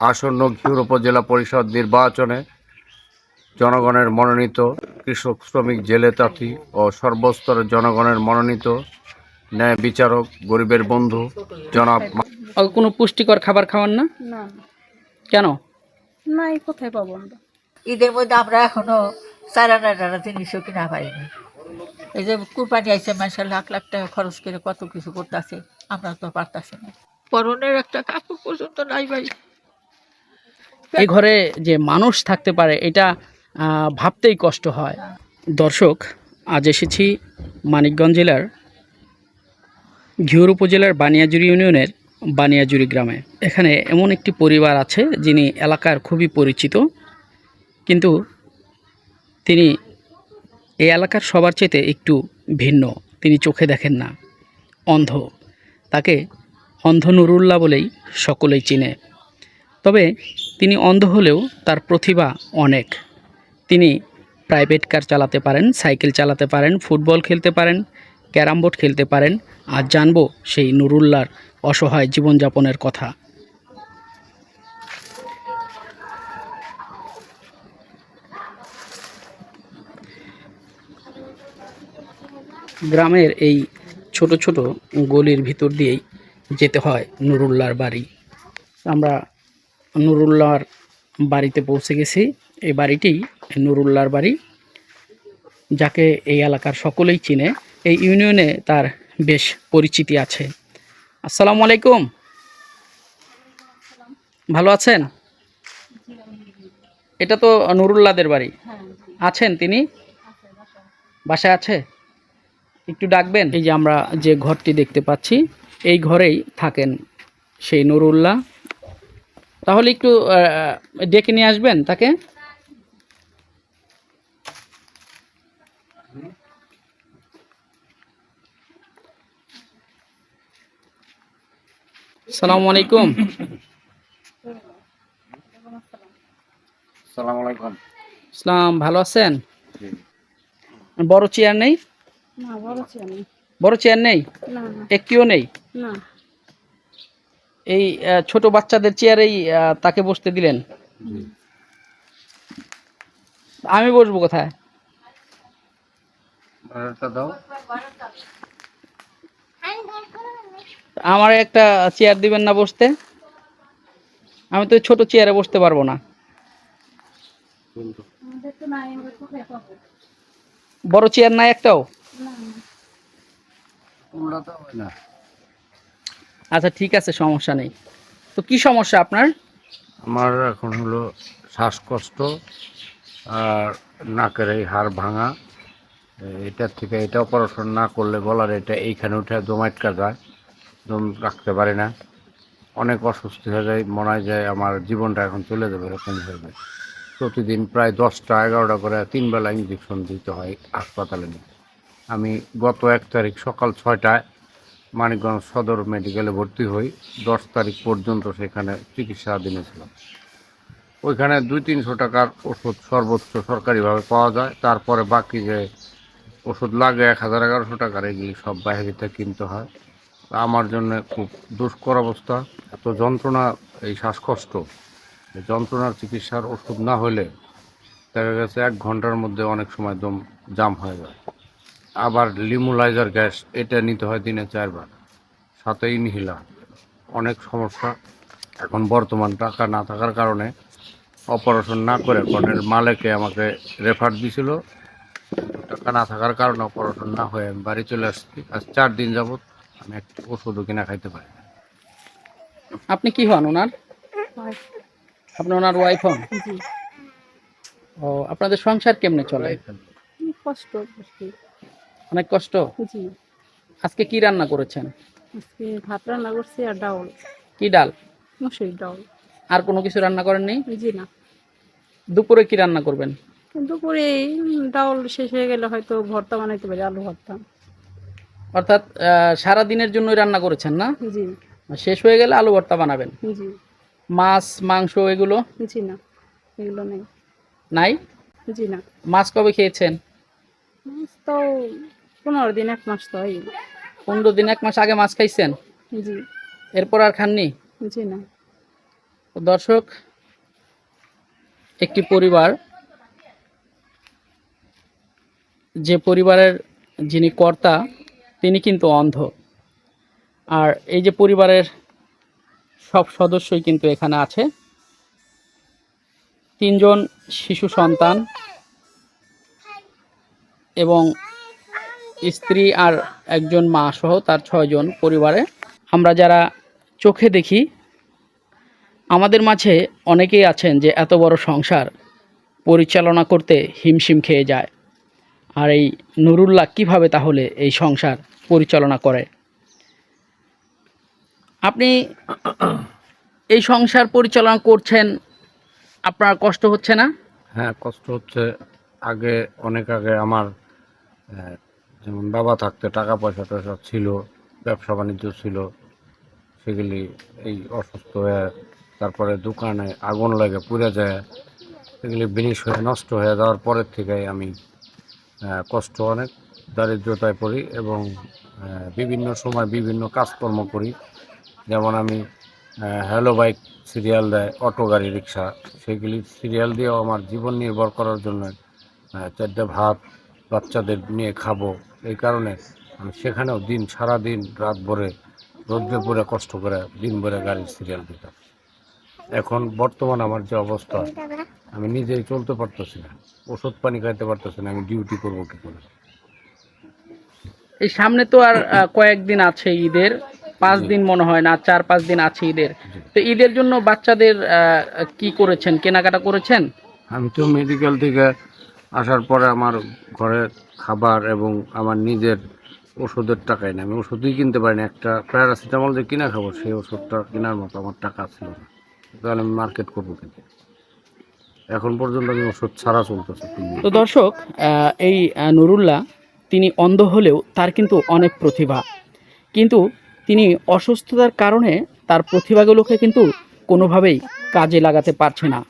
আসন্ন ঘিউর উপজেলা পরিষদ নির্বাচনে জনগণের মনোনীত কৃষক শ্রমিক জেলে তাঁতি ও সর্বস্তরের জনগণের মনোনীত ন্যায় বিচারক গরিবের বন্ধু জনাব ও কোনো পুষ্টিকর খাবার খাওয়ান না? না। কেন? না এই কোথায় পাবো আমরা? ঈদের মধ্যে আমরা এখনও চারা নাড়া জিনিসও কিনা পাইনি। এই যে কুরবানি আইসে মানুষের লাখ লাখ টাকা খরচ করে কত কিছু করতেছে আমরা তো পারতাছি না। পরনের একটা কাপড় পর্যন্ত নাই ভাই। এই ঘরে যে মানুষ থাকতে পারে, এটা ভাবতেই কষ্ট হয়। দর্শক, আজ এসেছি মানিকগঞ্জ জেলার ঘিওর উপজেলার বানিয়াজুরি ইউনিয়নের বানিয়াজুরি গ্রামে। এখানে এমন একটি পরিবার আছে, যিনি এলাকার খুবই পরিচিত। কিন্তু তিনি এই এলাকার সবার চেয়ে একটু ভিন্ন। তিনি চোখে দেখেন না। অন্ধ। তাকে অন্ধ নুরুল্লাহ বলেই সকলেই চিনে। তবে তিনি অন্ধ হলেও তার প্রতিভা অনেক। তিনি প্রাইভেট কার চালাতে পারেন, সাইকেল চালাতে পারেন, ফুটবল খেলতে পারেন, ক্যারাম বোর্ড খেলতে পারেন। আর জানব সেই নুরুল্লাহর অসহায় জীবনযাপনের কথা। গ্রামের এই ছোট ছোট গলির ভিতর দিয়েই যেতে হয় নুরুল্লার বাড়ি। আমরা নুরুল্লাহর বাড়িতে পৌঁছে গেছি। এই বাড়িটি নুরুল্লাহর বাড়ি, যাকে এই এলাকার সকলেই চিনে। এই ইউনিয়নে তার বেশ পরিচিতি আছে। আসসালামু আলাইকুম। ভালো আছেন? এটা তো নুরুল্লাহদের বাড়ি। আছেন তিনি? বাসায় আছে? একটু ডাকবেন। এই যে আমরা যে ঘরটি দেখতে পাচ্ছি, এই ঘরেই থাকেন সেই নুরুল্লাহ। তাহলে একটু আহ, ডেকে নিয়ে আসবেন তাকে? সালামু আলাইকুম। সালাম আলাইকুম। ভালো আছেন? বড় চেয়ার নেই? বড় চেয়ার নেই। একটিও নেই? না। এই ছোট বাচ্চাদের চেয়ারেই তাকে বসতে দিলেন। আমি বসবো কোথায়? আমার একটা চেয়ার দিবেন না বসতে। আমি তো ছোট চেয়ারে বসতে পারব না। বড় চেয়ার নাই একটাও? না। আচ্ছা ঠিক আছে, সমস্যা নেই। তো কি সমস্যা আপনার? আমার এখন হলো শ্বাসকষ্ট আর নাকের এই হাড় ভাঙা। এটার থেকে এটা অপারেশন না করলে গলার এটা এইখানে উঠে দম আটকা যায় দম রাখতে পারি না। অনেক অসুস্থ হয়ে যায়, মনে যায় আমার জীবনটা এখন চলে যাবে, এরকম হয়ে প্রতিদিন প্রায় দশটা, এগারোটা করে তিন বেলা ইঞ্জেকশন দিতে হয় হাসপাতালে নিয়ে আমি গত এক তারিখ সকাল ছয়টায় মানিকগঞ্জ সদর মেডিকেলে ভর্তি হই। দশ তারিখ পর্যন্ত সেখানে চিকিৎসাধীনে ছিলাম। ওইখানে দুই তিনশো টাকার ওষুধ সর্বোচ্চ সরকারিভাবে পাওয়া যায়। তারপরে বাকি যে ওষুধ লাগে এক হাজার এগারোশো টাকার, এগুলি সব থেকে কিনতে হয়। আমার জন্য খুব দুষ্কর অবস্থা। এত যন্ত্রণা, এই শ্বাসকষ্ট। যন্ত্রণার চিকিৎসার ওষুধ না হলে দেখা গেছে এক ঘণ্টার মধ্যে অনেক সময় দম জাম হয়ে যায়। আবার লিমুলাইজার গ্যাস এটা নিতে হয় দিনে চারবার। সাথে ইনহিলার অনেক সমস্যা। এখন বর্তমান টাকা না থাকার কারণে অপারেশন না করে কনের মালেকে আমাকে রেফার দিছিল। টাকা না থাকার কারণে অপারেশন না হয়ে আমি বাড়ি চলে আসছি। আজ চার দিন যাবৎ আমি একটা ওষুধও কিনা খাইতে পারি না। আপনি কি হন ওনার? আপনি ওনার ওয়াইফ হন? ও আপনাদের সংসার কেমনে চলে? কষ্ট। অনেক কষ্ট? জি। আজকে কি রান্না করেছেন? আজকে ভাত রান্না করছি আর ডাউল কি ডাল? মুসুরির ডাউল আর কোনো কিছু রান্না করেননি জি না। দুপুরে কি রান্না করবেন? দুপুরে ডাউল শেষ হয়ে গেলে হয়তো ভর্তা বানাইতে পারি আলু ভর্তা। অর্থাৎ সারা দিনের জন্যই রান্না করেছেন না? জি। শেষ হয়ে গেলে আলু ভর্তা বানাবেন? জি। মাছ মাংস এগুলো? জি না এগুলো নেই। নাই? জি না। মাছ কবে খেয়েছেন? মাছ তো পনেরো দিন এক মাস তো হয়। পনেরো দিন এক মাস আগে মাছ খাইছেন? জি। এরপর আর খাননি? জি না। দর্শক একটি পরিবার যে পরিবারের যিনি কর্তা তিনি কিন্তু অন্ধ। আর এই যে পরিবারের সব সদস্যই কিন্তু এখানে আছে। তিনজন শিশু সন্তান এবং স্ত্রী আর একজন মা সহ তার ছয়জন পরিবারে। আমরা যারা চোখে দেখি, আমাদের মাঝে অনেকেই আছেন যে এত বড় সংসার পরিচালনা করতে হিমশিম খেয়ে যায়। আর এই নুরুল্লাহ কীভাবে তাহলে এই সংসার পরিচালনা করে? আপনি এই সংসার পরিচালনা করছেন, আপনার কষ্ট হচ্ছে না? হ্যাঁ কষ্ট হচ্ছে। আগে, অনেক আগে আমার যেমন বাবা থাকতে, টাকা পয়সা টয়সা ছিল, ব্যবসা বাণিজ্য ছিল। সেগুলি এই অসুস্থ হয়ে তারপরে দোকানে আগুন লাগে, পুড়ে যায়। সেগুলি বিনিশ হয়ে, নষ্ট হয়ে যাওয়ার পরের থেকে আমি কষ্ট, অনেক দারিদ্রতায় পড়ি এবং বিভিন্ন সময় বিভিন্ন কাজকর্ম করি। যেমন আমি হ্যালো বাইক সিরিয়াল দেয়, অটো, গাড়ি, রিক্সা। সেগুলি সিরিয়াল দিয়েও আমার জীবন নির্ভর করার জন্য চারটে ভাত বাচ্চাদের নিয়ে খাব। এই কারণে আমি সেখানেও দিন সারা দিন রাত ভরে রোদ্রে পরে কষ্ট করে দিন ভরে গাড়ির সিরিয়াল দিতাম এখন বর্তমান আমার যে অবস্থা আমি নিজেই চলতে পারতেছি না। ওষুধ পানি খাইতে পারতেছি না আমি ডিউটি করব কী করে? এই সামনে তো আর কয়েকদিন আছে ঈদের পাঁচ দিন মনে হয় না চার পাঁচ দিন আছে ঈদের। তো ঈদের জন্য বাচ্চাদের কি করেছেন? কেনাকাটা করেছেন? আমি তো মেডিকেল থেকে আসার পরে আমার ঘরে খাবার এবং আমার নিজের ওষুধের টাকাই না আমি ওষুধই কিনতে পারি না একটা প্যারাসিটামল যে কিনা খাব, সেই ওষুধটা কেনার মতো আমার টাকা ছিল না। তাহলে আমি মার্কেট করব কিন্তু এখন পর্যন্ত আমি ওষুধ ছাড়া চলতেছে তো দর্শক এই নুরুল্লাহ, তিনি অন্ধ হলেও তার কিন্তু অনেক প্রতিভা। কিন্তু তিনি অসুস্থতার কারণে তার প্রতিভাগুলোকে কিন্তু কোনোভাবেই কাজে লাগাতে পারছে না।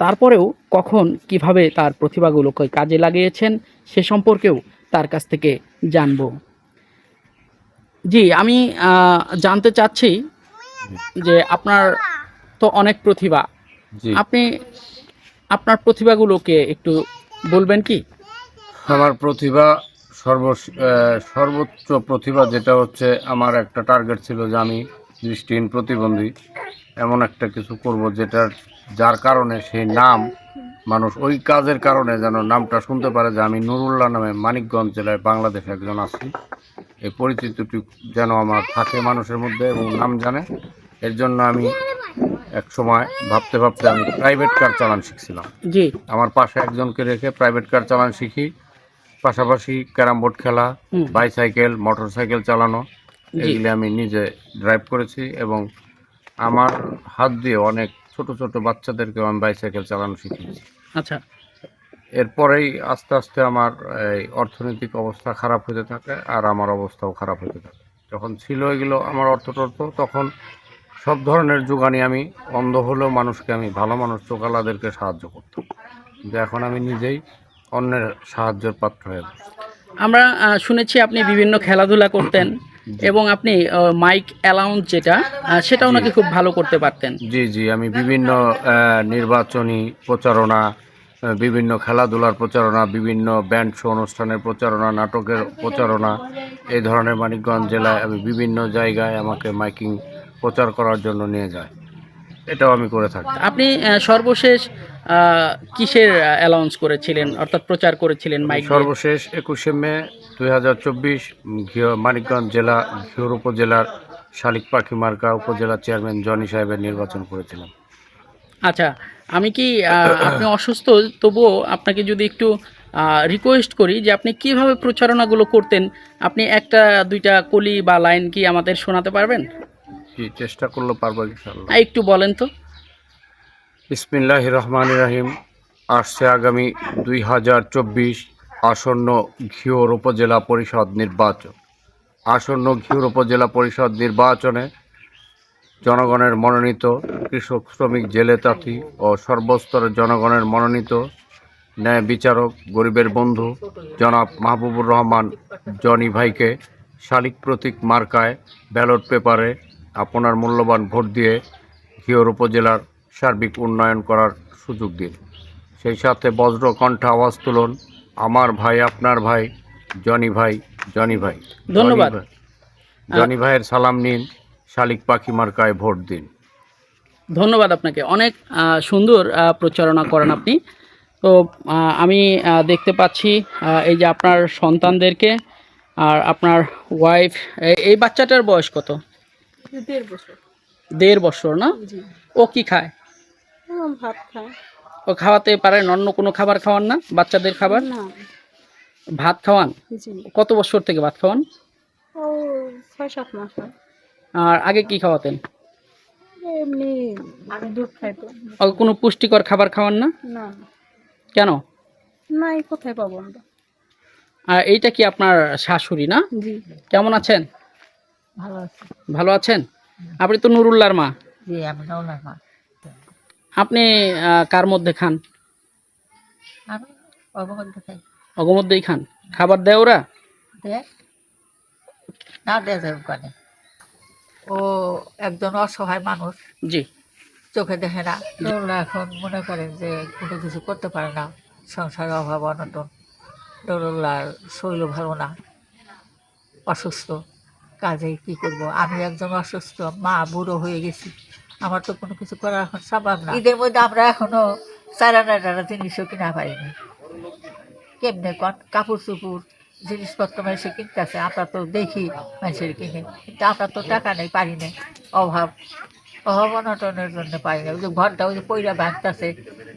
তারপরেও কখন কীভাবে তার প্রতিভাগুলোকে কাজে লাগিয়েছেন সে সম্পর্কেও তার কাছ থেকে জানব। জি আমি জানতে চাচ্ছি যে আপনার তো অনেক প্রতিভা। আপনি আপনার প্রতিভাগুলোকে একটু বলবেন কি? আমার প্রতিভা সর্ব সর্বোচ্চ প্রতিভা যেটা হচ্ছে আমার একটা টার্গেট ছিল যে আমি দৃষ্টিহীন প্রতিবন্ধী এমন একটা কিছু করব যেটার যার কারণে সেই নাম মানুষ ওই কাজের কারণে যেন নামটা শুনতে পারে যে আমি নুরুল্লাহ নামে মানিকগঞ্জ জেলায় বাংলাদেশে একজন আছি। এই পরিচিতিটি যেন আমার থাকে মানুষের মধ্যে এবং নাম জানে। এর জন্য আমি এক সময় ভাবতে ভাবতে আমি প্রাইভেট কার চালান শিখছিলাম। জি। আমার পাশে একজনকে রেখে প্রাইভেট কার চালান শিখি। পাশাপাশি ক্যারাম বোর্ড খেলা বাইসাইকেল মোটর সাইকেল চালানো। এগুলি আমি নিজে ড্রাইভ করেছি এবং আমার হাত দিয়ে অনেক ছোট ছোট বাচ্চাদেরকেও আমি বাইসাইকেল চালানো শিখিয়েছি। আচ্ছা। এরপরেই আস্তে আস্তে আমার এই অর্থনৈতিক অবস্থা খারাপ হতে থাকে আর আমার অবস্থাও খারাপ হতে থাকে। যখন ছিল এগুলো আমার অর্থ টর্থ তখন সব ধরনের যোগানি আমি অন্ধ হলেও মানুষকে আমি ভালো মানুষ চোখালাদেরকে সাহায্য করতাম। কিন্তু এখন আমি নিজেই অন্যের সাহায্যের পাত্র হয়ে আমরা শুনেছি আপনি বিভিন্ন খেলাধুলা করতেন। এবং আপনি মাইক অ্যালাউন্স যেটা সেটা সেটাও নাকি খুব ভালো করতে পারতেন। জি জি আমি বিভিন্ন নির্বাচনী প্রচারণা বিভিন্ন খেলাধুলার প্রচারণা বিভিন্ন ব্যান্ড শো অনুষ্ঠানের প্রচারণা নাটকের প্রচারণা এই ধরনের মানিকগঞ্জ জেলায় আমি বিভিন্ন জায়গায় আমাকে মাইকিং প্রচার করার জন্য নিয়ে যায়। এটাও আমি করে থাকি। আপনি সর্বশেষ কিসের অ্যালাউন্স করেছিলেন? অর্থাৎ প্রচার করেছিলেন মাইক সর্বশেষ একুশে মে দুই হাজার চব্বিশ মানিকগঞ্জ জেলা ঘিওর উপজেলার শালিক পাখি মার্কা উপজেলা চেয়ারম্যান জনি সাহেবের নির্বাচন করেছিলাম। আচ্ছা আমি কি আপনি অসুস্থ? তবুও আপনাকে যদি একটু রিকোয়েস্ট করি যে আপনি কীভাবে প্রচারণাগুলো করতেন আপনি একটা দুইটা কলি বা লাইন কি আমাদের শোনাতে পারবেন? কি চেষ্টা করলে পারব ইনশাল্লাহ একটু বলেন তো। বিসমিল্লাহ রহমান রাহিম আসছে আগামী দুই হাজার চব্বিশ আসন্ন ঘিওর উপজেলা পরিষদ নির্বাচন। আসন্ন ঘিওর উপজেলা পরিষদ নির্বাচনে জনগণের মনোনীত কৃষক শ্রমিক জেলে তাঁতি ও সর্বস্তরের জনগণের মনোনীত ন্যায় বিচারক গরিবের বন্ধু জনাব মাহবুবুর রহমান জনি ভাইকে শালিক প্রতীক মার্কায় ব্যালট পেপারে আপনার মূল্যবান ভোট দিয়ে ঘিওর উপজেলার সার্বিক উন্নয়ন করার সুযোগ দিন। সেই সাথে বজ্রকণ্ঠ আওয়াজ তুলুন। আমার ভাই আপনার ভাই জনি ভাই জনি ভাই। ধন্যবাদ। জনি ভাইয়ের সালাম নিন শালিক পাখি মার্কায় ভোট দিন। ধন্যবাদ আপনাকে। অনেক সুন্দর প্রচারণা করেন আপনি। তো আমি দেখতে পাচ্ছি এই যে আপনার সন্তানদেরকে আর আপনার ওয়াইফ এই বাচ্চাটার বয়স কত? দেড় বছর। দেড় বছর না? ও কি খায়? ও ভাত খায়। ও খাওয়াতে পারেন অন্য কোনো খাবার খাওয়ান না? বাচ্চাদের খাবার? না। ভাত খাওয়ান? কত বছর থেকে ভাত খাওয়ান? ও ছয় সাত মাস আর আগে কি খাওয়াতেন? এমনি দুধ কোনো পুষ্টিকর খাবার খাওয়ান না? না। কেন? নাই কোথায় পাবো আমরা? আর এইটা কি আপনার শাশুড়ি না? কেমন আছেন? ভালো আছে। ভালো আছেন? আপনি তো নুরুল্লাহর মা। জি আমি নৌলার মা। আপনি কার মধ্যে খান? আমি খাই অগমধ্যেই খান। খাবার দেয় ওরা? না দেয়া ওখানে ও একজন অসহায় মানুষ। জি। চোখে দেখে না। ওরা এখন মনে করেন যে কোনো কিছু করতে পারে না। সংসারের অভাব অনটন। ডরুল্লার শরীর ভালো না অসুস্থ। কাজে কি করব? আমি একজন অসুস্থ, মা বুড়ো হয়ে গেছি। আমার তো কোনো কিছু করা এখন সম্ভব না ঈদের মধ্যে আমরা এখনও চারানা টানা জিনিসও কিনা পাইনি কেমনে কন? কাপড় চুপুর জিনিসপত্র মানুষের কিনতেছে, আমরা তো দেখি মানুষের কিনে। কিন্তু আমরা তো টাকা নেই, পারি না অভাব। অভাব অনটনের জন্য পারি না। ওই যে ঘরটা ওই যে পইরা ভাঙতেছে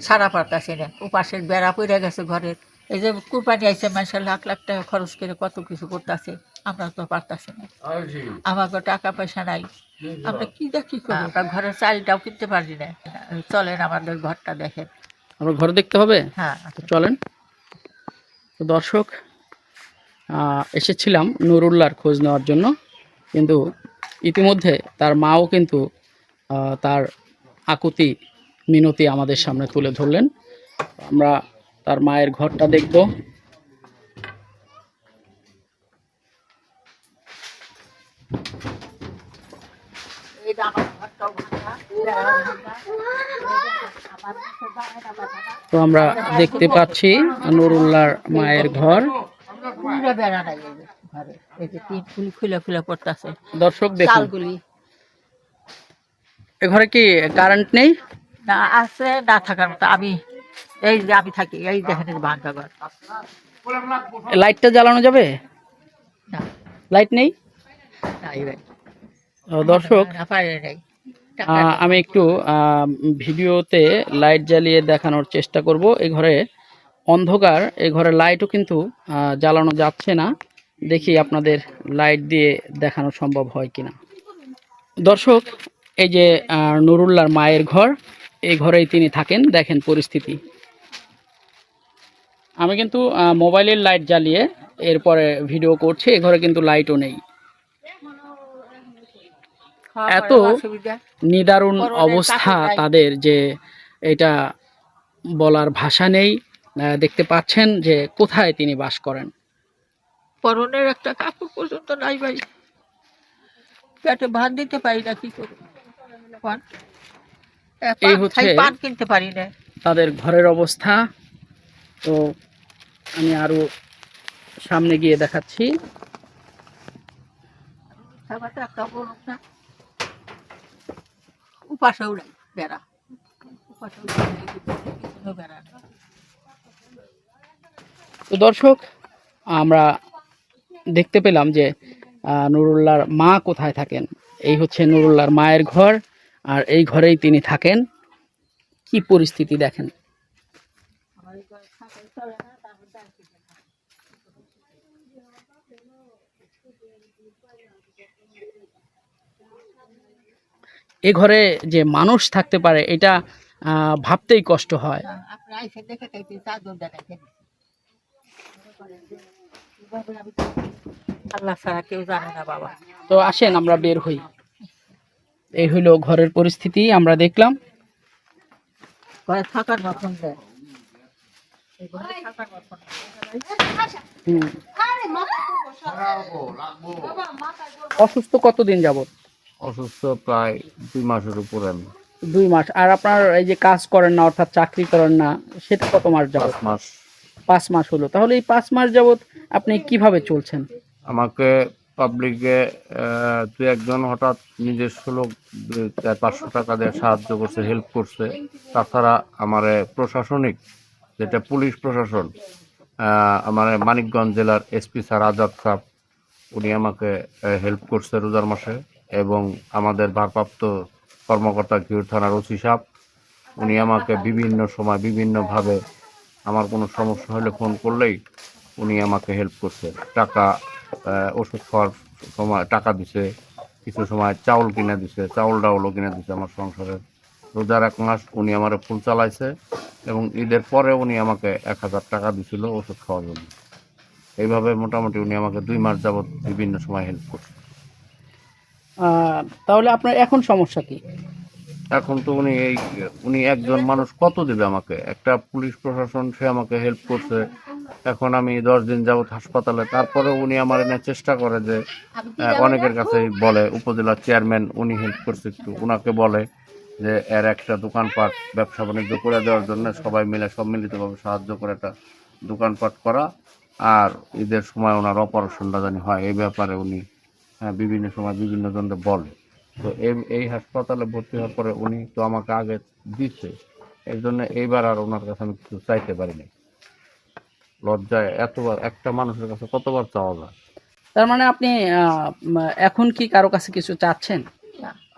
সারা পারতাছে না। উপাসের বেড়া পইরা গেছে ঘরের। এই যে কুরবানি আইসে মানুষের লাখ লাখ টাকা খরচ করে কত কিছু করতেছে। আমরা তো পারতাছি না। আমাকে টাকা পয়সা নাই। আমরা কি দা কি করব? তা ঘরের চালটাও কিনতে পারি না। চলেন আমাদের ঘরটা দেখেন। আমরা ঘরে দেখতে হবে? হ্যাঁ। চলেন। তো দর্শক এসেছিলাম নুরুল্লার খোঁজ নেওয়ার জন্য। কিন্তু ইতিমধ্যে তার মাও কিন্তু তার আকুতি মিনতি আমাদের সামনে তুলে ধরলেন। আমরা তার মায়ের ঘরটা দেখব। এই তো আমরা দেখতে পাচ্ছি নুরুল্লাহর মায়ের ঘর। দর্শক দেখুন। এ ঘরে কি কারেন্ট নেই? না আছে না থাকার মতো। আমি এই যে আমি থাকি এই দেখেন ভাঙ্গা ঘর। লাইটটা জ্বালানো যাবে? লাইট নেই? দর্শক। আমি একটু ভিডিওতে লাইট জ্বালিয়ে দেখানোর চেষ্টা করব। এই ঘরে অন্ধকার এই ঘরে লাইটও কিন্তু জ্বালানো যাচ্ছে না। দেখি আপনাদের লাইট দিয়ে দেখানো সম্ভব হয় কিনা। দর্শক এই যে আহ, নুরুল্লাহর মায়ের ঘর এই ঘরেই তিনি থাকেন। দেখেন পরিস্থিতি। আমি কিন্তু মোবাইলের লাইট জ্বালিয়ে এরপরে ভিডিও করছি। এ ঘরে কিন্তু লাইটও নেই। এত নিদারুণ অবস্থা তাদের যে এটা বলার ভাষা নেই। দেখতে পাচ্ছেন যে কোথায় তিনি বাস করেন। পরনের একটা কাপড় পর্যন্ত নাই ভাই। পেটে ভাত দিতে পারি না কি এ, এই হচ্ছে- পান কিনতে পারি না। তাদের ঘরের অবস্থা। তো আমি আরও সামনে গিয়ে দেখাচ্ছি। খাবারটা একটা বলুন না উপাসে উড়াই বেড়া। তো দর্শক আমরা দেখতে পেলাম যে আহ, নুরুল্লাহর মা কোথায় থাকেন? এই হচ্ছে নুরুল্লাহর মায়ের ঘর আর এই ঘরেই তিনি থাকেন। কি পরিস্থিতি দেখেন? এ ঘরে যে মানুষ থাকতে পারে এটা ভাবতেই কষ্ট হয়। আল্লাহ ছাড়া কেউ জানে না বাবা। তো আসেন আমরা বের হই। এই হইল ঘরের পরিস্থিতি আমরা দেখলাম। ঘরে থাকার মতন। অসুস্থ কতদিন যাবত? অসুস্থ প্রায় দুই মাসের উপরে আমি। দুই মাস। আর আপনার এই যে কাজ করেন না অর্থাৎ চাকরি করেন না সেটা কত মাস পাঁচ যাবত মাস। পাঁচ মাস হলো। তাহলে এই পাঁচ মাস যাবত আপনি কীভাবে চলছেন? আমাকে পাবলিকে দু একজন হঠাৎ নিজস্ব লোক চার পাঁচশো টাকা দিয়ে সাহায্য করছে হেল্প করছে। তাছাড়া আমার প্রশাসনিক যেটা পুলিশ প্রশাসন আমার মানিকগঞ্জ জেলার এসপি স্যার আজাদ সাহ উনি আমাকে হেল্প করছে রোজার মাসে। এবং আমাদের ভারপ্রাপ্ত কর্মকর্তা ঘিউর থানার ওসি সাহ উনি আমাকে বিভিন্ন সময় বিভিন্নভাবে আমার কোনো সমস্যা হলে ফোন করলেই উনি আমাকে হেল্প করছে। টাকা ওষুধ খাওয়ার সময় টাকা দিছে, কিছু সময় চাউল কিনে দিছে, চাউল ডাউলও কিনে দিছে আমার সংসারে। রোজার এক মাস উনি আমার ফুল চালাইছে এবং ঈদের পরে উনি আমাকে এক হাজার টাকা দিছিল ওষুধ খাওয়ার জন্য। এইভাবে মোটামুটি উনি আমাকে দুই মাস যাবত বিভিন্ন সময় হেল্প করছে। তাহলে আপনার এখন সমস্যা কি? এখন তো উনি এই, উনি একজন মানুষ, কত দেবে আমাকে? একটা পুলিশ প্রশাসন, সে আমাকে হেল্প করছে। এখন আমি দশ দিন যাবত হাসপাতালে। তারপরে উনি আমার এনে চেষ্টা করে যে অনেকের কাছে বলে উপজেলার চেয়ারম্যান উনি হেল্প করছে একটু। ওনাকে বলে যে, এর একটা দোকানপাট ব্যবসা বাণিজ্য করে দেওয়ার জন্য সবাই মিলে সম্মিলিতভাবে সাহায্য করে একটা দোকানপাট করা। আর ঈদের সময় ওনার অপারেশনটা জানি হয়। এই ব্যাপারে উনি বিভিন্ন সময় বিভিন্ন জনকে বলে। তো এই এই হাসপাতালে ভর্তি হওয়ার পরে উনি তো আমাকে আগে দিচ্ছে। এর জন্য এইবার আর ওনার কাছে আমি কিছু চাইতে পারিনি লজ্জায় এতবার একটা মানুষের কাছে কতবার চাওয়া যায়? তার মানে আপনি এখন কি কারও কাছে কিছু চাচ্ছেন?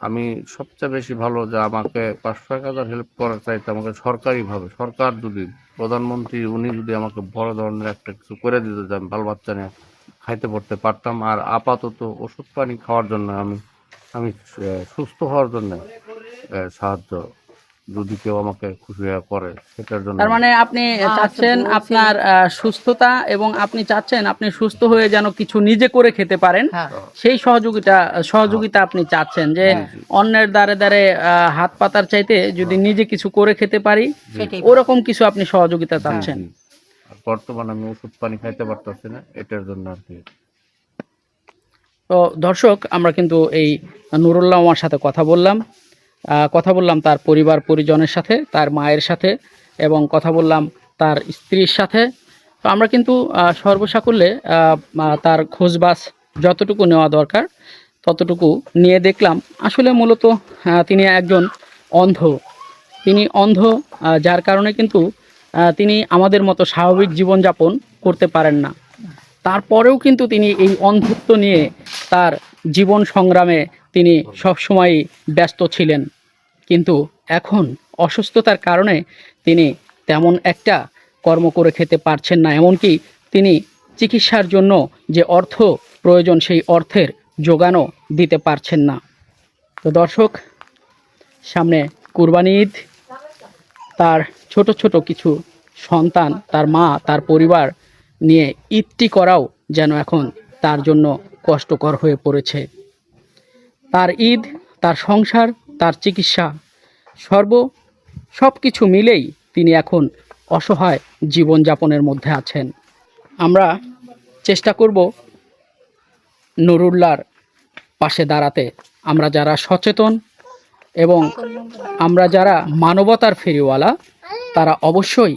আমি সবচেয়ে বেশি ভালো যে আমাকে পাঁচশো এক হাজার হেল্প করার চাইতে আমাকে সরকারিভাবে সরকার যদি প্রধানমন্ত্রী উনি যদি আমাকে বড় ধরনের একটা কিছু করে দিতে চান বাল বাচ্চা নিয়ে খাইতে পড়তে পারতাম। আর আপাতত ওষুধ পানি খাওয়ার জন্য আমি আমি সুস্থ হওয়ার জন্য সাহায্য যদি কেউ আমাকে খুশি হয়ে করে সেটার জন্য তার মানে আপনি আচ্ছা, চাচ্ছেন আপনার সুস্থতা এবং আপনি চাচ্ছেন আপনি সুস্থ হয়ে যেন কিছু নিজে করে খেতে পারেন। হ্যাঁ। সেই সহযোগিতা সহযোগিতা আপনি চাচ্ছেন যে জি। অন্যের দ্বারে দ্বারে আহ, হাত পাতার চাইতে যদি নিজে কিছু করে খেতে পারি ওরকম কিছু আপনি সহযোগিতা চাচ্ছেন। বর্তমানে আমি ওষুধ পানি খাইতে পারতেছি না, এটার জন্য আর কি। তো দর্শক, আমরা কিন্তু এই নুরুল্লাহ আমার সাথে কথা বললাম। কথা বললাম তার পরিবার পরিজনের সাথে, তার মায়ের সাথে এবং কথা বললাম তার স্ত্রীর সাথে। তো আমরা কিন্তু সর্বসাকুল্যে তার খোঁজবাস যতটুকু নেওয়া দরকার, ততটুকু নিয়ে দেখলাম। আসলে মূলত তিনি একজন অন্ধ। তিনি অন্ধ যার কারণে কিন্তু তিনি আমাদের মতো স্বাভাবিক জীবনযাপন করতে পারেন না। তারপরেও কিন্তু তিনি এই অন্ধত্ব নিয়ে তার জীবন সংগ্রামে তিনি সবসময়ই ব্যস্ত ছিলেন। কিন্তু এখন অসুস্থতার কারণে তিনি তেমন একটা কর্ম করে খেতে পারছেন না। এমনকি তিনি চিকিৎসার জন্য যে অর্থ প্রয়োজন, সেই অর্থের যোগানও দিতে পারছেন না। তো দর্শক, সামনে কুরবানি ঈদ। তার ছোট ছোট কিছু সন্তান, তার মা, তার পরিবার নিয়ে ঈদটি করাও যেন এখন তার জন্য কষ্টকর হয়ে পড়েছে। তার ঈদ, তার সংসার, তার চিকিৎসা, সর্ব সব কিছু মিলেই তিনি এখন অসহায় জীবনযাপনের মধ্যে আছেন। আমরা চেষ্টা করব নুরুল্লার পাশে দাঁড়াতে। আমরা যারা সচেতন এবং আমরা যারা মানবতার ফেরিওয়ালা, তারা অবশ্যই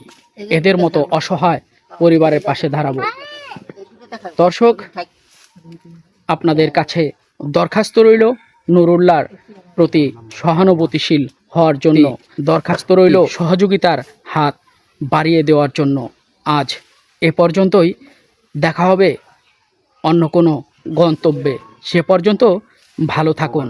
এদের মতো অসহায় পরিবারের পাশে দাঁড়াবো। দর্শক, আপনাদের কাছে দরখাস্ত রইল নুরুল্লাহর প্রতি সহানুভূতিশীল হওয়ার জন্য। দরখাস্ত রইল সহযোগিতার হাত বাড়িয়ে দেওয়ার জন্য। আজ এ পর্যন্তই। দেখা হবে অন্য কোনো গন্তব্যে। সে পর্যন্ত ভালো থাকুন।